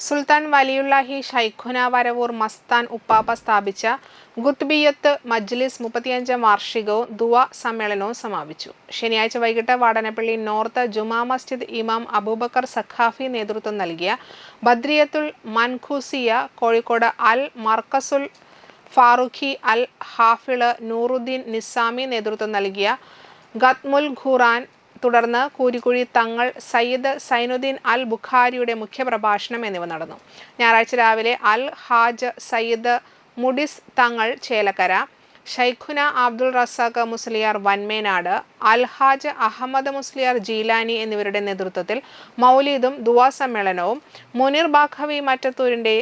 സുൽത്താൻ വലിയുള്ളാഹി ഷൈഖുന വരവൂർ മസ്താൻ ഉപ്പാപ്പ സ്ഥാപിച്ച ഗുത്ബിയത്ത് മജ്ലിസ് മുപ്പത്തിയഞ്ചാം വാർഷികവും ദുവ സമ്മേളനവും സമാപിച്ചു. ശനിയാഴ്ച വൈകിട്ട് വാടനപ്പള്ളി നോർത്ത് ജുമാ മസ്ജിദ് ഇമാം അബൂബക്കർ സഖാഫി നേതൃത്വം നൽകിയ ബദ്രിയത്തുൽ മൻഖൂസിയ കോഴിക്കോട് അൽ മർക്കസുൽ ഫാറൂഖി അൽ ഹാഫിൾ നൂറുദ്ദീൻ നിസാമി നേതൃത്വം നൽകിയ ഗത്മുൽ ഖുറാൻ തുടർന്ന് കൂരിക്കുഴി തങ്ങൾ സയ്യിദ് സൈനുദ്ദീൻ അൽ ബുഖാരിയുടെ മുഖ്യപ്രഭാഷണം എന്നിവ നടന്നു. ഞായറാഴ്ച രാവിലെ അൽ ഹാജ് സയ്യിദ് മുഡിസ് തങ്ങൾ ചേലക്കര ഷൈഖുന അബ്ദുൾ റസാഖ് മുസ്ലിയാർ വൻമേനാട് അൽഹാജ് അഹമ്മദ് മുസ്ലിയാർ ജീലാനി എന്നിവരുടെ നേതൃത്വത്തിൽ മൗലീദും ദുവാ സമ്മേളനവും മുനീർ ബാഖവി മറ്റത്തൂരിന്റെ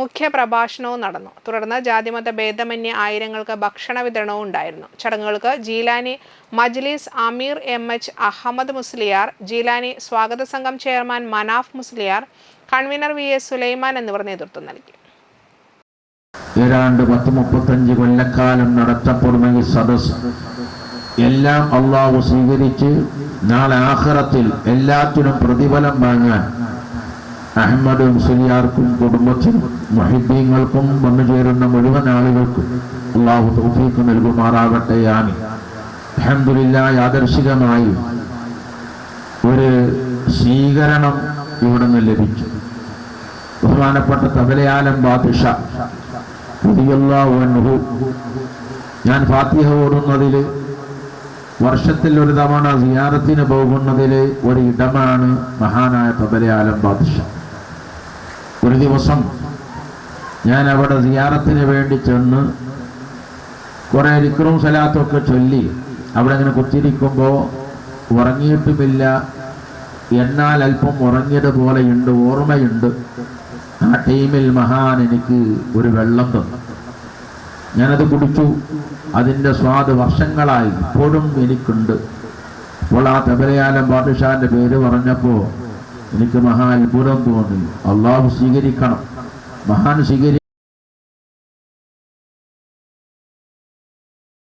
മുഖ്യ പ്രഭാഷണവും നടന്നു. തുടർന്ന് ജാതിമത ഭേദമന്യേ ആയിരങ്ങൾക്ക് ഭക്ഷണ വിതരണവും ഉണ്ടായിരുന്നു. ചടങ്ങുകൾക്ക് ജീലാനി മജ്ലിസ് അമീർ എം എച്ച് അഹമ്മദ് മുസ്ലിയാർ ജീലാനി സ്വാഗത സംഘം chairman Manaf Musliyar convener V S Sulaiman എന്നിവർ നേതൃത്വം നൽകി. ഏതാണ്ട് പത്ത് മുപ്പത്തഞ്ച് കൊല്ലക്കാലം നടത്തപ്പെടുന്ന ഈ സദസ് എല്ലാം അള്ളാഹു സ്വീകരിച്ച് നാളെ ആഹ്റത്തിൽ എല്ലാത്തിനും പ്രതിഫലം വാങ്ങാൻ അഹമ്മദ് മുസ്ലിയാർക്കും കുടുംബത്തിനും മഹിദ്ദീങ്ങൾക്കും വന്നു ചേരുന്ന മുഴുവൻ ആളുകൾക്കും അള്ളാഹു തൗഫീഖ് നൽകുമാറാകട്ടെ ആമി അഹമ്മദില്ല യാദർശികമായി ഒരു സ്വീകരണം ഇവിടെ നിന്ന് ലഭിച്ചു. ബഹുമാനപ്പെട്ട തബലയാലം ബാദിഷ പുതിയല്ലാഹു ഞാൻ ഫാത്തിഹ ഓടുന്നതിൽ വർഷത്തിൽ ഒരു തവണ സിയാറത്തിന് പോകുന്നതിൽ ഒരു ഇടമാണ് മഹാനായ തബലയാലം ബാദുഷ. ഒരു ദിവസം ഞാൻ അവിടെ സിയാറത്തിന് വേണ്ടി ചെന്ന് കുറേ ലിക്രും സലാത്തൊക്കെ ചൊല്ലി അവിടെ ഇങ്ങനെ കുത്തിരിക്കുമ്പോൾ ഉറങ്ങിയിട്ടുമില്ല. എന്നാൽ അല്പം ഉറങ്ങിയതുപോലെയുണ്ട് ഓർമ്മയുണ്ട്. ആ ടീമിൽ മഹാൻ എനിക്ക് ഒരു വെള്ളം തന്നു. ഞാനത് കുടിച്ചു. അതിന്റെ സ്വാദ് വർഷങ്ങളായി ഇപ്പോഴും എനിക്കുണ്ട്. അപ്പോൾ ആ തബലയാലം ബാദുഷാന്റെ പേര് പറഞ്ഞപ്പോൾ എനിക്ക് മഹാ അത്ഭുതം തോന്നി അള്ളാഹു സ്വീകരിക്കണം. മഹാൻ സ്വീകരി